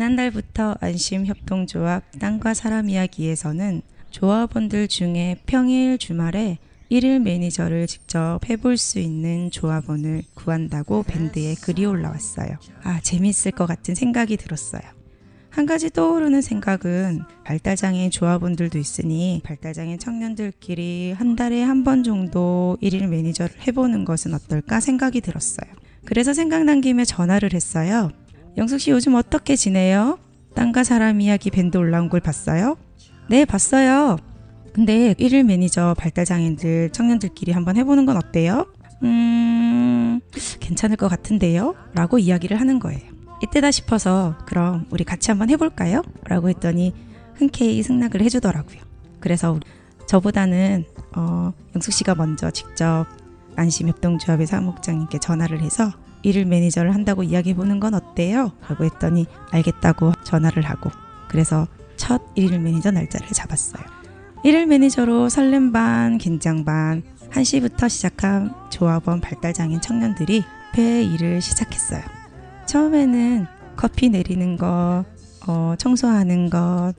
지난달부터 안심협동조합 땅과 사람 이야기에서는 조합원들 중에 평일 주말에 일일 매니저를 직접 해볼 수 있는 조합원을 구한다고 밴드에 글이 올라왔어요. 아, 재밌을 것 같은 생각이 들었어요. 한 가지 떠오르는 생각은 발달장애인 조합원들도 있으니 발달장애인 청년들끼리 한 달에 한 번 정도 일일 매니저를 해보는 것은 어떨까 생각이 들었어요. 그래서 생각난 김에 전화를 했어요. 영숙 씨 요즘 어떻게 지내요? 땅과 사람 이야기 밴드 올라온 걸 봤어요? 네, 봤어요. 근데 일일 매니저 발달장애인들 청년들끼리 한번 해보는 건 어때요? 음, 괜찮을 것 같은데요? 라고 이야기를 하는 거예요. 이때다 싶어서 그럼 우리 같이 한번 해볼까요? 라고 했더니 흔쾌히 승낙을 해주더라고요. 그래서 저보다는 어, 영숙 씨가 먼저 직접 안심협동조합의 사무국장님께 전화를 해서 일일 매니저를 한다고 이야기해 보는 건 어때요? 라고 했더니 알겠다고 전화를 하고 그래서 첫 일일 매니저 날짜를 잡았어요. 일일 매니저로 설렘 반, 긴장 반, 1시부터 시작한 조합원 발달장애인 청년들이 배 일을 시작했어요. 처음에는 커피 내리는 것, 어, 청소하는 것,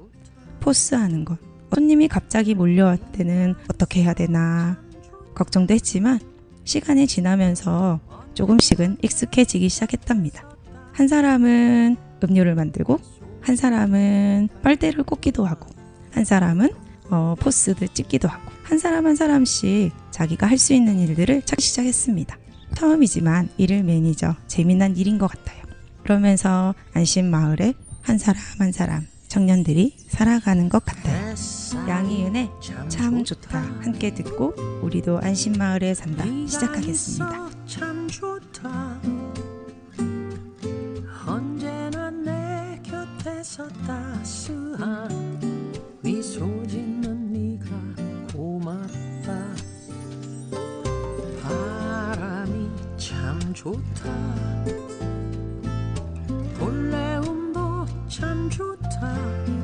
포스하는 것. 손님이 갑자기 몰려올 때는 어떻게 해야 되나 걱정도 했지만 시간이 지나면서 조금씩은 익숙해지기 시작했답니다. 한 사람은 음료를 만들고 한 사람은 빨대를 꽂기도 하고 한 사람은 어, 포스를 찍기도 하고 한 사람 한 사람씩 자기가 할 수 있는 일들을 찾기 시작했습니다. 처음이지만 일을 매니저 재미난 일인 것 같아요. 그러면서 안심 마을에 한 사람 한 사람 청년들이 살아가는 것 같아요. 양희은의 참 좋다. 함께 듣고 우리도 안심 마을에 산다 시작하겠습니다. 참 좋다. 언제나 내 곁에서 따스한 미소 짓는 네가 고맙다. 바람이 참 좋다. 볼레움도 참 좋다 살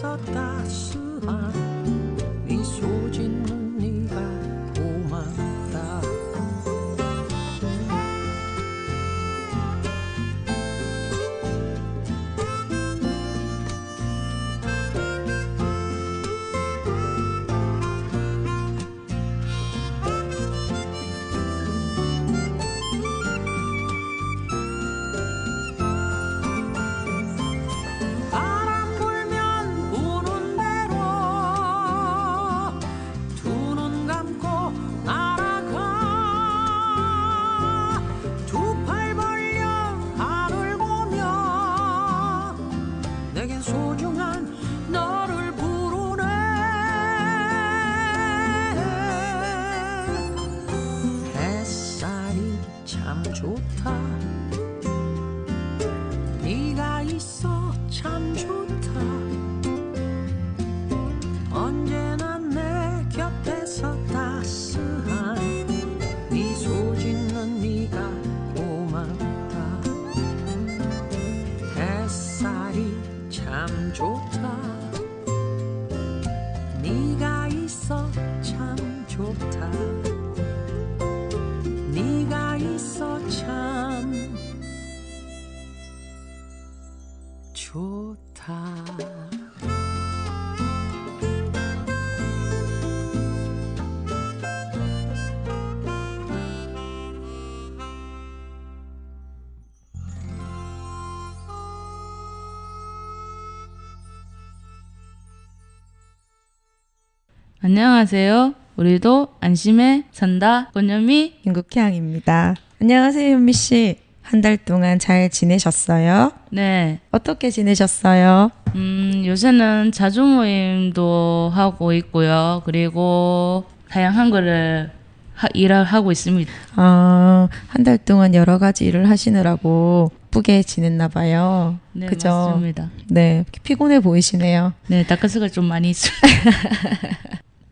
곁 안녕하세요. 우리도 안심해 산다. 권현미. 윤국향입니다. 안녕하세요, 현미 씨. 한 달 동안 잘 지내셨어요? 네. 어떻게 지내셨어요? 음, 요새는 자주 모임도 하고 있고요. 그리고 다양한 거를 하, 일을 하고 있습니다. 아, 한 달 동안 여러 가지 일을 하시느라고 바쁘게 지냈나 봐요. 네, 그죠? 맞습니다. 네, 피곤해 보이시네요. 네, 다크스가 좀 많이.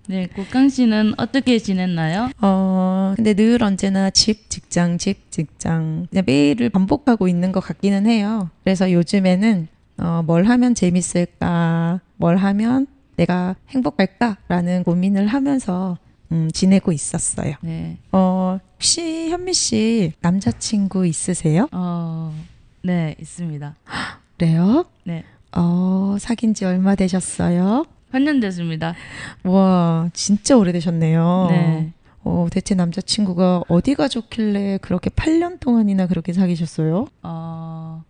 네, 국강 씨는 어떻게 지냈나요? 어, 근데 늘 언제나 집, 직장, 집, 직장. 매일을 반복하고 있는 것 같기는 해요. 그래서 요즘에는, 어, 뭘 하면 재밌을까, 뭘 하면 내가 행복할까라는 고민을 하면서, 음, 지내고 있었어요. 네. 어, 혹시 현미 씨 남자친구 있으세요? 어, 네, 있습니다. 그래요? 네. 어, 사귄 지 얼마 되셨어요? 8년 됐습니다. 와, 진짜 오래되셨네요. 네. 어, 대체 남자친구가 어디가 좋길래 그렇게 8년 동안이나 그렇게 사귀셨어요? 어,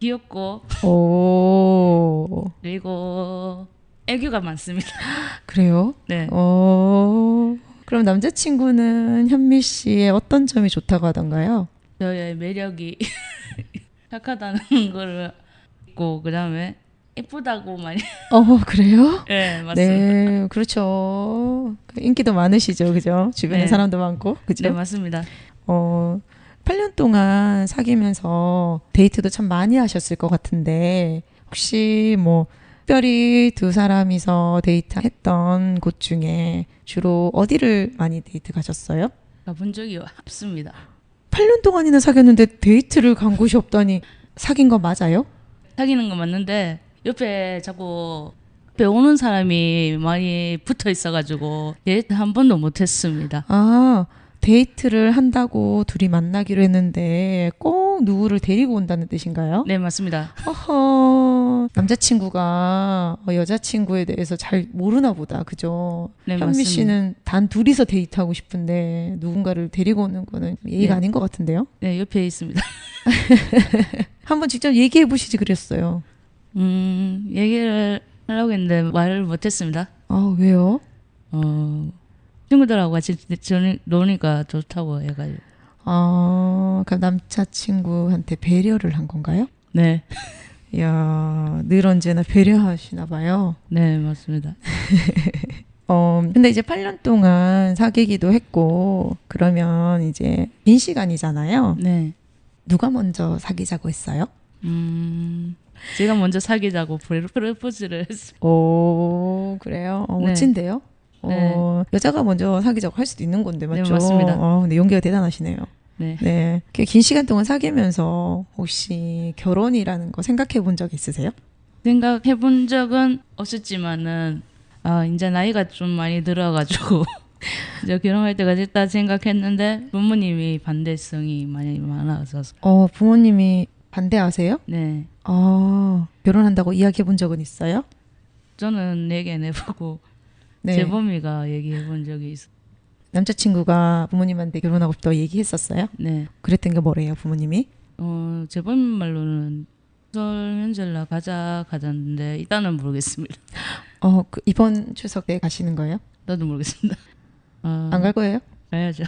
귀엽고, 오, 그리고 애교가 많습니다. 그래요? 네. 어, 그럼 남자친구는 현미 씨의 어떤 점이 좋다고 하던가요? 저의 매력이 착하다는 거를 있고, 그 다음에 예쁘다고 많이. 어, 그래요? 네, 맞습니다. 네, 그렇죠. 인기도 많으시죠, 그죠? 주변에 네. 사람도 많고, 그죠? 네, 맞습니다. 어, 8년 동안 사귀면서 데이트도 참 많이 하셨을 것 같은데, 혹시 뭐, 특별히 두 사람이서 데이트했던 곳 중에 주로 어디를 많이 데이트 가셨어요? 가본 적이 없습니다. 8년 동안이나 사귀었는데 데이트를 간 곳이 없다니 사귄 거 맞아요? 사귀는 건 맞는데, 옆에 자꾸 배우는 사람이 많이 붙어 있어가지고, 데이트 한 번도 못했습니다. 아, 데이트를 한다고 둘이 만나기로 했는데 꼭 누구를 데리고 온다는 뜻인가요? 네, 맞습니다. 허허, 남자친구가 어, 여자친구에 대해서 잘 모르나 보다, 그죠? 네, 현미 맞습니다. 씨는 단 둘이서 데이트하고 싶은데 누군가를 데리고 오는 거는 예의가 네. 아닌 것 같은데요? 네, 옆에 있습니다. 한번 직접 얘기해 보시지 그랬어요. 음, 얘기를 하려고 했는데 말을 못했습니다. 아, 왜요? 어, 친구들하고 같이 노니까 좋다고 해가지고. 아, 그럼 남자친구한테 배려를 한 건가요? 네, 이야, 늘 언제나 배려하시나 봐요. 네, 맞습니다. 어, 근데 이제 8년 동안 사귀기도 했고, 그러면 이제 빈 시간이잖아요. 네. 누가 먼저 사귀자고 했어요? 음, 제가 먼저 사귀자고 프로- 프로포즈를 했어요. 오, 그래요? 어, 네. 멋진데요? 어, 여자가 먼저 사귀자고 할 수도 있는 건데, 맞죠? 네, 맞습니다. 어, 근데 용기가 대단하시네요. 네. 네. 그긴 시간 동안 사귀면서 혹시 결혼이라는 거 생각해 본 적 있으세요? 생각해 본 적은 없었지만은, 아, 이제 나이가 좀 많이 들어가지고, 이제 결혼할 때가 됐다 생각했는데, 부모님이 반대성이 많이 많아서, 어, 부모님이 반대하세요? 네. 아, 결혼한다고 이야기해 본 적은 있어요? 저는 얘기 안 해보고, 네. 재범이가 얘기해 본 적이 있어. 남자친구가 부모님한테 결혼하고 싶다고 얘기했었어요? 네. 그랬던 게 뭐래요, 부모님이? 어, 재범 말로는 설 면접날 가자 가자는데 일단은 모르겠습니다. 어, 그 이번 추석 때 가시는 거예요? 나도 모르겠습니다. 어, 안갈 거예요? 가야죠.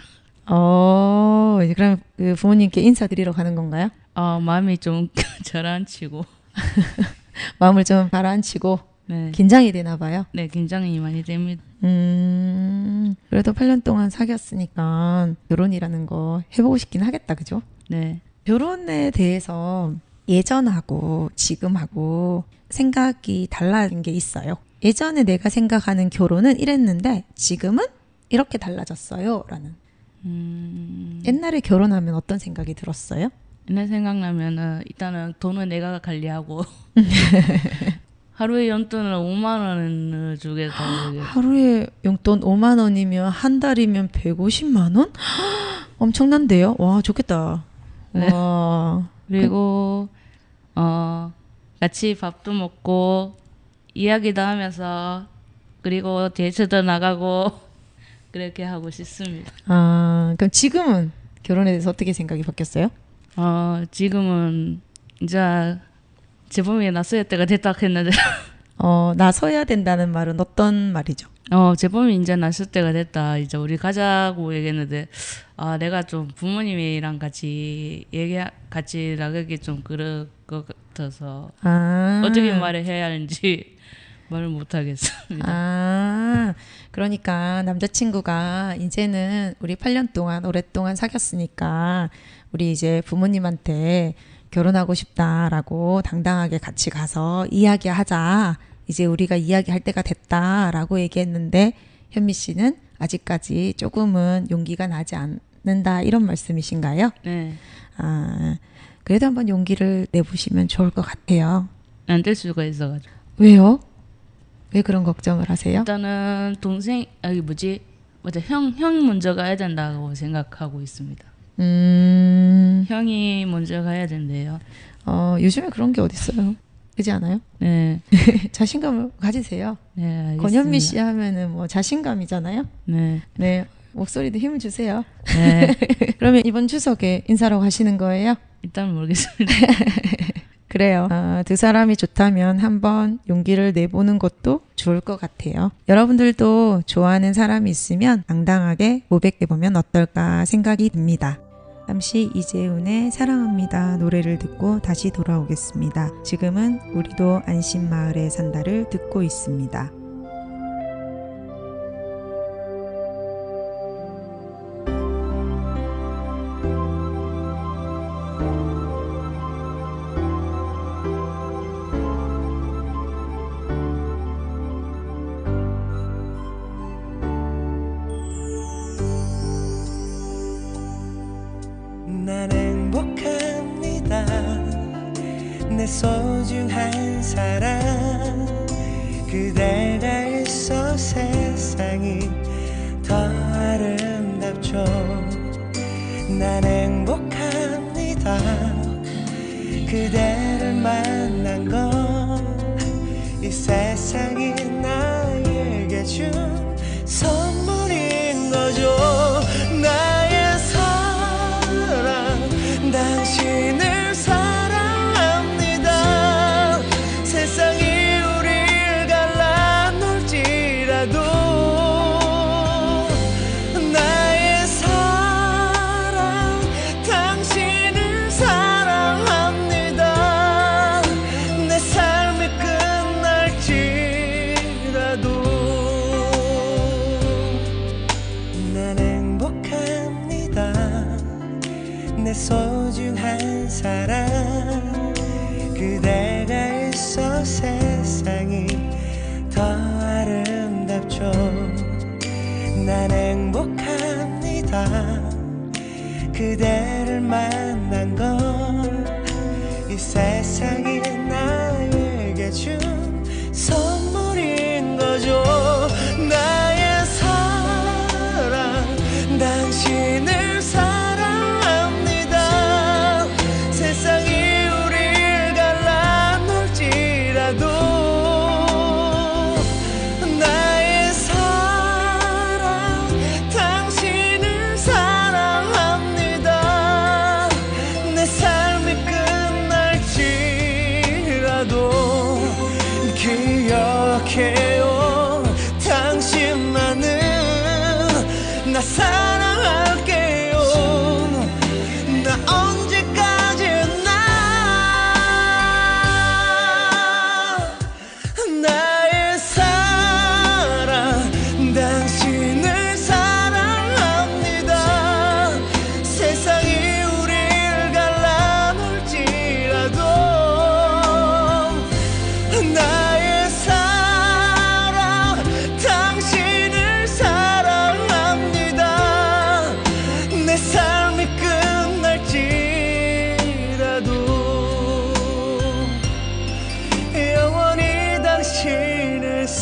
어, 이제 그럼 그 부모님께 인사드리러 가는 건가요? 어, 마음이 좀 저란치고 마음을 좀 가라앉히고 네. 긴장이 되나 봐요. 네, 긴장이 많이 됩니다. 음, 그래도 8년 동안 사귀었으니까 결혼이라는 거 해보고 싶긴 하겠다, 그죠? 네. 결혼에 대해서 예전하고 지금하고 생각이 달라진 게 있어요. 예전에 내가 생각하는 결혼은 이랬는데 지금은 이렇게 달라졌어요. 라는. 음, 옛날에 결혼하면 어떤 생각이 들었어요? 옛날 생각나면은 일단은 돈은 내가 관리하고 하루에 용돈을 5만 원을 주겠다고 그게. 하루에 용돈 5만 원이면 한 달이면 150만 원? 엄청난데요? 와, 좋겠다. 네. 와. 그리고 어 같이 밥도 먹고 이야기도 하면서 그리고 데이트도 나가고 그렇게 하고 싶습니다. 아, 그럼 지금은 결혼에 대해서 어떻게 생각이 바뀌었어요? 어 지금은 이제 재범이 나서야 때가 됐다 했는데 어, 나서야 된다는 말은 어떤 말이죠? 어, 제범이 이제 났을 때가 됐다. 이제 우리 가자고 얘기했는데, 아, 내가 좀 부모님이랑 같이 얘기, 같이 나가기 좀 그럴 것 같아서, 아, 어떻게 말해야 하는지 말을 못 하겠습니다. 아, 그러니까 남자친구가 이제는 우리 8년 동안 오랫동안 사귀었으니까 우리 이제 부모님한테 결혼하고 싶다라고 당당하게 같이 가서 이야기하자. 이제 우리가 이야기할 때가 됐다라고 얘기했는데 현미 씨는 아직까지 조금은 용기가 나지 않는다 이런 말씀이신가요? 네. 아, 그래도 한번 용기를 내보시면 좋을 것 같아요. 안 될 수가 있어가지고. 왜요? 왜 그런 걱정을 하세요? 일단은 동생, 아기 뭐지? 맞아, 형, 형 먼저 가야 된다고 생각하고 있습니다. 음, 형이 먼저 가야 된대요. 어, 요즘에 그런 게 어딨어요? 그지 않아요? 네. 자신감을 가지세요. 네, 알겠습니다. 권현미 씨 하면은 뭐 자신감이잖아요? 네. 네. 목소리도 힘을 주세요. 네. 그러면 이번 추석에 인사로 가시는 거예요? 일단 모르겠습니다. 그래요. 아, 두 사람이 좋다면 한번 용기를 내보는 것도 좋을 것 같아요. 여러분들도 좋아하는 사람이 있으면 당당하게 고백해보면 어떨까 생각이 듭니다. 잠시 이재훈의 사랑합니다 노래를 듣고 다시 돌아오겠습니다. 지금은 우리도 안심마을에 산다를 듣고 있습니다. 세상이 나에게 준 내 소중한 사랑. 그대가 있어 세상이 더 아름답죠. 난 행복합니다. 그대를 만난 건 이 세상이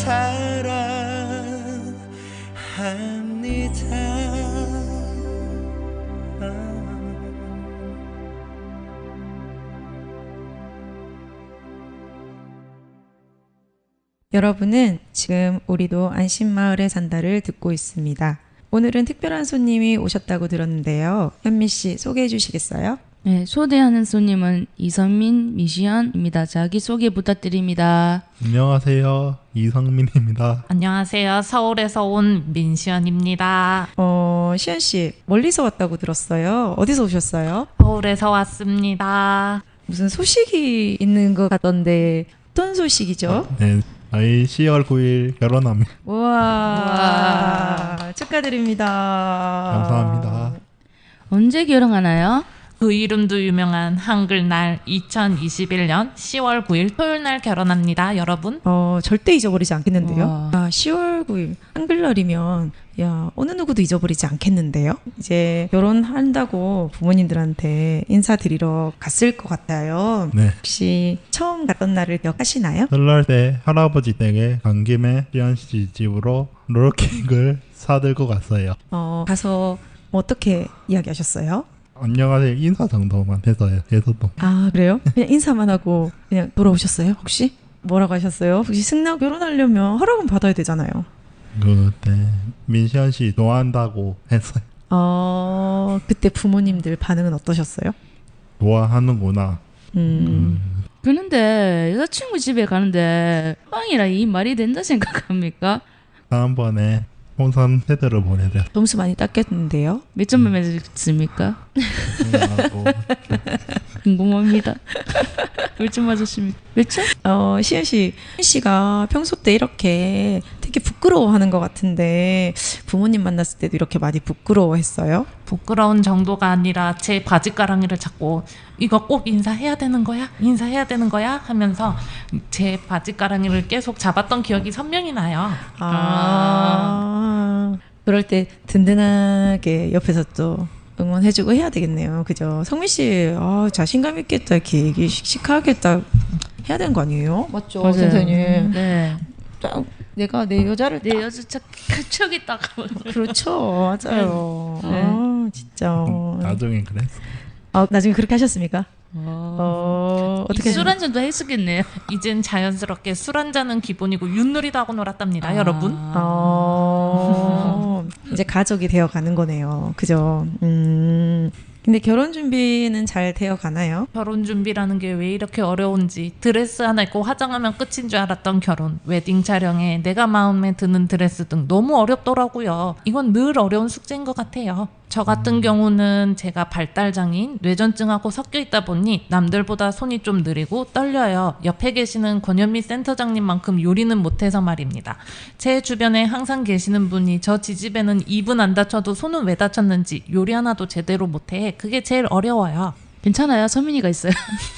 사랑합니다. 여러분은 지금 우리도 안심마을에 산다를 듣고 있습니다. 오늘은 특별한 손님이 오셨다고 들었는데요. 현미 씨 소개해 주시겠어요? 네, 초대하는 손님은 이선민, 미시연입니다. 자기 소개 부탁드립니다. 안녕하세요. 이성민입니다. 안녕하세요. 서울에서 온 민시연입니다. 어, 시현 씨 멀리서 왔다고 들었어요. 어디서 오셨어요? 서울에서 왔습니다. 무슨 소식이 있는 것 같던데 어떤 소식이죠? 네, 저희 10월 9일 결혼합니다. 우와, 축하드립니다. 감사합니다. 언제 결혼하나요? 그 이름도 유명한 한글날 2021년 10월 9일 토요일 날 결혼합니다. 여러분. 어, 절대 잊어버리지 않겠는데요. 와. 아, 10월 9일 한글날이면 야 어느 누구도 잊어버리지 않겠는데요. 이제 결혼한다고 부모님들한테 인사드리러 갔을 것 같아요. 네. 혹시 처음 갔던 날을 기억하시나요? 설날 때 할아버지 댁에 간 김에 시연 씨 집으로 롤케이크를 사들고 갔어요. 어, 가서 어떻게 이야기하셨어요? 안녕하세요. 인사 정도만 해서요. 해서도. 아 그래요? 그냥 인사만 하고 그냥 돌아오셨어요? 혹시? 뭐라고 하셨어요? 혹시 승낙 결혼하려면 허락은 받아야 되잖아요. 그때 민시연 씨 좋아한다고 했어요. 어 그때 부모님들 반응은 어떠셨어요? 좋아하는구나. 음, 그런데 여자친구 집에 가는데 빵이라 이 말이 된다 생각합니까? 다음번에 홍삼 세트를 보내드려. 점수 많이 땄겠는데요? 몇점 맞으십니까? 궁금합니다. 몇점 맞으십니까? 몇 점? 어 시은 씨, 시은 씨가 평소 때 이렇게 되게 부끄러워하는 것 같은데 부모님 만났을 때도 이렇게 많이 부끄러워했어요? 부끄러운 정도가 아니라 제 바지가랑이를 잡고 이거 꼭 인사해야 되는 거야? 인사해야 되는 거야? 하면서 제 바지가랑이를 계속 잡았던 기억이 선명히 나요. 아, 그럴 때 든든하게 옆에서 또 응원해주고 해야 되겠네요. 그죠? 성민 씨, 아, 자신감 있겠다, 이렇게 얘기 씩씩하겠다 해야 되는 거 아니에요? 맞죠, 선생님. 네. 딱 내가 내 여자를 내 여자 척, 척이 딱. 그렇죠, 맞아요. 네. 아, 진짜. 나중에 그랬어. 아, 나중에 그렇게 하셨습니까? 어, 어, 어떻게 술 한 잔도 했었겠네요. 이젠 자연스럽게 술 한 잔은 기본이고 윷놀이도 하고 놀았답니다. 아. 여러분. 어, 이제 가족이 되어 가는 거네요. 그죠? 음. 근데 결혼 준비는 잘 되어 가나요? 결혼 준비라는 게 왜 이렇게 어려운지 드레스 하나 입고 화장하면 끝인 줄 알았던 결혼 웨딩 촬영에 내가 마음에 드는 드레스 등 너무 어렵더라고요 이건 늘 어려운 숙제인 것 같아요 저 같은 경우는 제가 발달장애인 뇌전증하고 섞여 있다 보니 남들보다 손이 좀 느리고 떨려요. 옆에 계시는 권현미 센터장님만큼 요리는 못해서 말입니다. 제 주변에 항상 계시는 분이 저 지집에는 입은 안 다쳐도 손은 왜 다쳤는지 요리 하나도 제대로 못해. 그게 제일 어려워요 괜찮아요. 서민이가 있어요.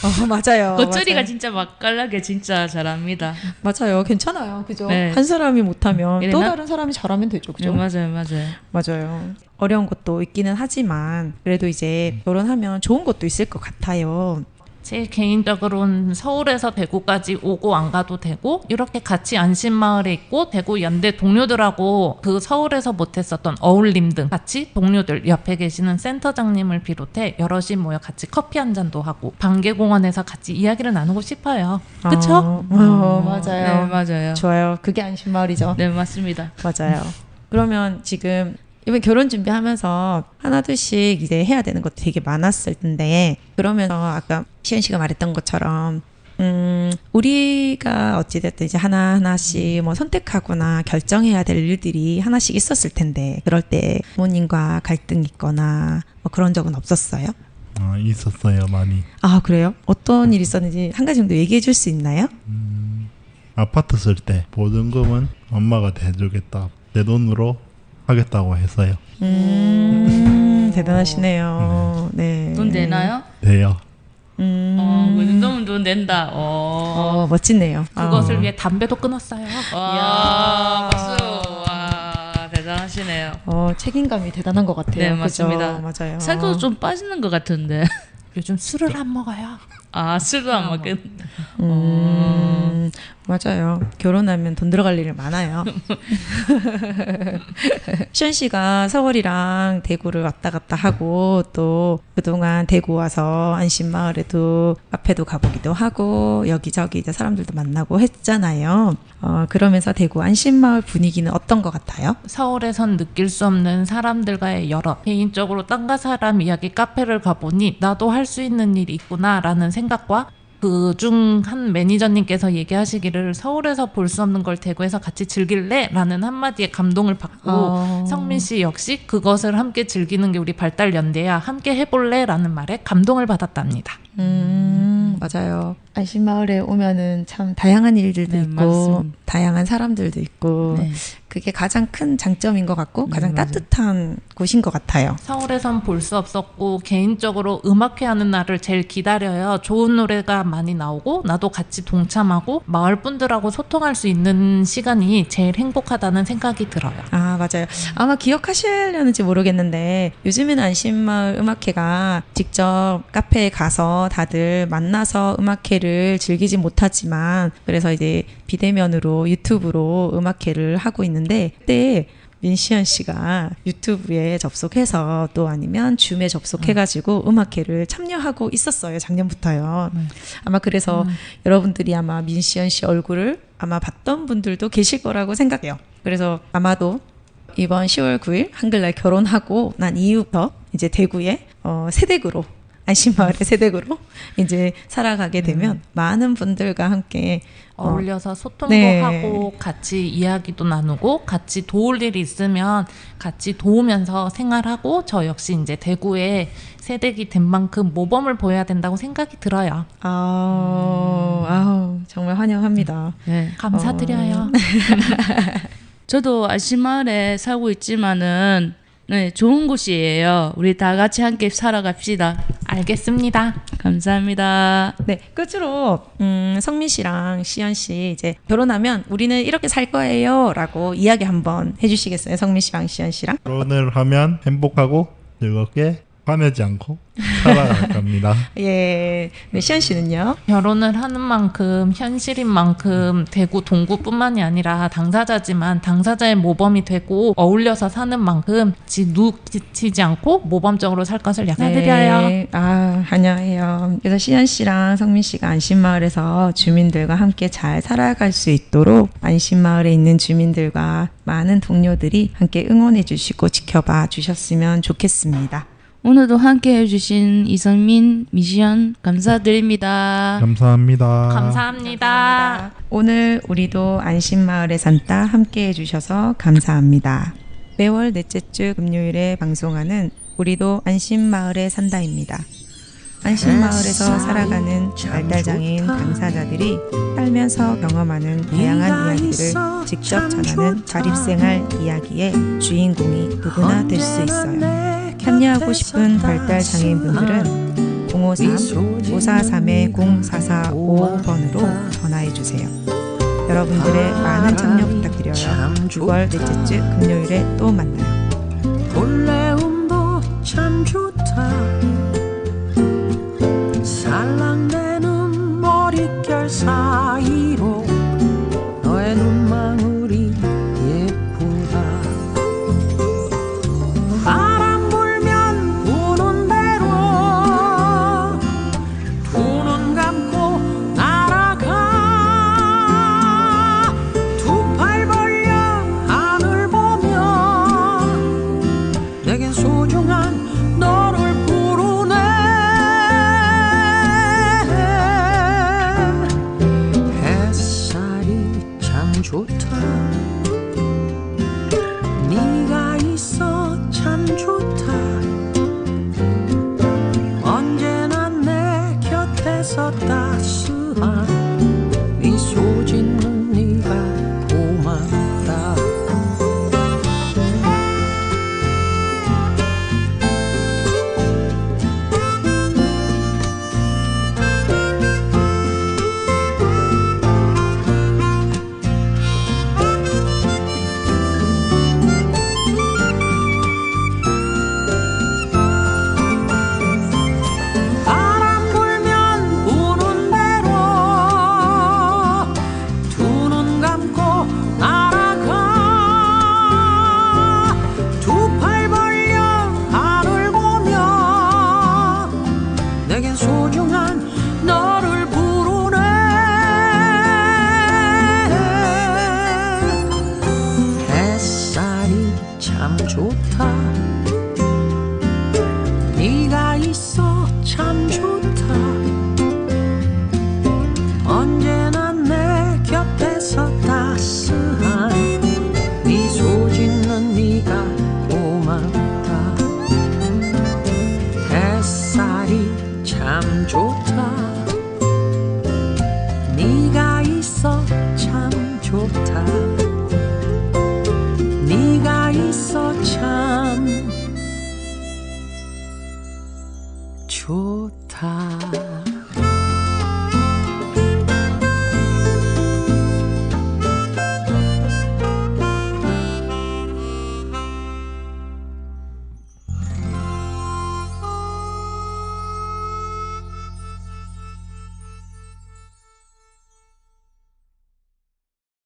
어, 맞아요. 겉절이가 진짜 맛깔나게 진짜 잘합니다. 맞아요. 괜찮아요. 그죠? 네. 한 사람이 못하면 또 이래나? 다른 사람이 잘하면 되죠. 네, 그죠? 맞아요, 맞아요. 맞아요. 어려운 것도 있기는 하지만 그래도 이제 결혼하면 좋은 것도 있을 것 같아요. 제 개인적으로는 서울에서 대구까지 오고 안 가도 되고 이렇게 같이 안심마을에 있고 대구 연대 동료들하고 그 서울에서 못했었던 어울림 등 같이 동료들 옆에 계시는 센터장님을 비롯해 여럿이 모여 같이 커피 한 잔도 하고 방개공원에서 같이 이야기를 나누고 싶어요. 그쵸? 어, 어, 맞아요. 네, 맞아요. 좋아요. 그게 안심마을이죠. 네, 맞습니다. 맞아요. 그러면 지금 이번 결혼 준비하면서 하나 둘씩 이제 해야 되는 것도 되게 많았을 텐데 그러면서 아까 시현 씨가 말했던 것처럼 음 우리가 어찌됐든 이제 하나 하나씩 뭐 선택하거나 결정해야 될 일들이 하나씩 있었을 텐데 그럴 때 부모님과 갈등 있거나 뭐 그런 적은 없었어요? 아, 있었어요 많이. 아 그래요? 어떤 일이 있었는지 한 가지 정도 얘기해 줄 수 있나요? 아파트 쓸 때 보증금은 엄마가 대주겠다. 내 돈으로 하겠다고 했어요. 음 대단하시네요. 네. 돈 되나요? 돼요. 음. 어, 그 정도면 돈 낸다. 어. 어, 멋지네요. 그것을 아. 위해 담배도 끊었어요. 와, 박수. 와, 대단하시네요. 어, 책임감이 대단한 것 같아요. 네, 그죠? 맞습니다. 맞아요. 살도 좀 빠지는 것 같은데. 요즘 술을 안 먹어요. 아 술도 안 먹겠는데. 음, 맞아요. 결혼하면 돈 들어갈 일이 많아요. 시현 씨가 서울이랑 대구를 왔다 갔다 하고 또 그동안 대구 와서 안심 마을에도 카페도 가보기도 하고 여기저기 이제 사람들도 만나고 했잖아요. 어, 그러면서 대구 안심 마을 분위기는 어떤 것 같아요? 서울에선 느낄 수 없는 사람들과의 열업. 개인적으로 땅과 사람 이야기 카페를 가보니 나도 할 수 있는 일이 있구나라는 생각 과 그 중 한 매니저님께서 얘기하시기를 서울에서 볼 수 없는 걸 대구에서 같이 즐길래? 라는 한마디에 감동을 받고 어. 성민 씨 역시 그것을 함께 즐기는 게 우리 발달 연대야. 함께 해볼래? 라는 말에 감동을 받았답니다. 음, 맞아요. 안심마을에 오면은 참 다양한 일들도 네, 있고, 맞습니다. 다양한 사람들도 있고, 네. 그게 가장 큰 장점인 것 같고, 네, 가장 맞아요. 따뜻한 곳인 것 같아요. 서울에선 볼 수 없었고 개인적으로 음악회 하는 날을 제일 기다려요. 좋은 노래가 많이 나오고 나도 같이 동참하고 마을 분들하고 소통할 수 있는 시간이 제일 행복하다는 생각이 들어요. 아, 맞아요. 아마 기억하시려는지 모르겠는데, 요즘에는 안심마을 음악회가 직접 카페에 가서 다들 만나서 음악회를 즐기지 못하지만, 그래서 이제 비대면으로 유튜브로 음악회를 하고 있는데, 그때 민시현 씨가 유튜브에 접속해서 또 아니면 줌에 접속해가지고 음 악회를 참여하고 있었어요. 작년부터요. 아마 그래서 여러분들이 아마 민시현 씨 얼굴을 아마 봤던 분들도 계실 거라고 생각해요. 그래서 아마도 이번 10월 9일 한글날 결혼하고 난 이후부터 이제 대구에 어, 세댁으로 안심마을의 세댁으로 이제 살아가게 되면 많은 분들과 함께 어, 어울려서 소통도 네. 하고 같이 이야기도 나누고 같이 도울 일이 있으면 같이 도우면서 생활하고 저 역시 이제 대구에 세대기 된 만큼 모범을 보여야 된다고 생각이 들어요. 아우, 아우 정말 환영합니다. 네. 감사드려요. 저도 아시마을에 살고 있지만은 네, 좋은 곳이에요. 우리 다 같이 함께 살아갑시다. 알겠습니다. 감사합니다. 네, 끝으로 음, 성민 씨랑 시연 씨 이제 결혼하면 우리는 이렇게 살 거예요라고 이야기 한번 해주시겠어요? 성민 씨랑 시연 씨랑? 결혼을 하면 행복하고 즐겁게 화내지 않고 살아갈 겁니다. 예, 네, 시연 씨는요? 결혼을 하는 만큼 현실인 만큼 대구 동구뿐만이 아니라 당사자지만 당사자의 모범이 되고 어울려서 사는 만큼 지누치지 않고 모범적으로 살 것을 약속드려요. 네, 아, 환영해요. 그래서 시연 씨랑 성민 씨가 안심마을에서 주민들과 함께 잘 살아갈 수 있도록 안심마을에 있는 주민들과 많은 동료들이 함께 응원해 주시고 지켜봐 주셨으면 좋겠습니다. 오늘도 함께 해주신 이선민, 미시연 감사드립니다. 감사합니다. 감사합니다. 오늘 우리도 안심마을에 산다 함께 해주셔서 감사합니다. 매월 넷째 주 금요일에 방송하는 우리도 안심마을에 산다입니다. 안심마을에서 살아가는 발달장애인 당사자들이 살면서 경험하는 다양한 이야기를 직접 전하는 자립생활 이야기의 주인공이 누구나 될 수 있어요. 참여하고 싶은 발달장애인분들은 053-543-0445번으로 전화해 주세요. 여러분들의 많은 참여 부탁드려요. 6월 넷째 주 금요일에 또 만나요. 볼레움도 참 좋다 살랑대는 머릿결 사이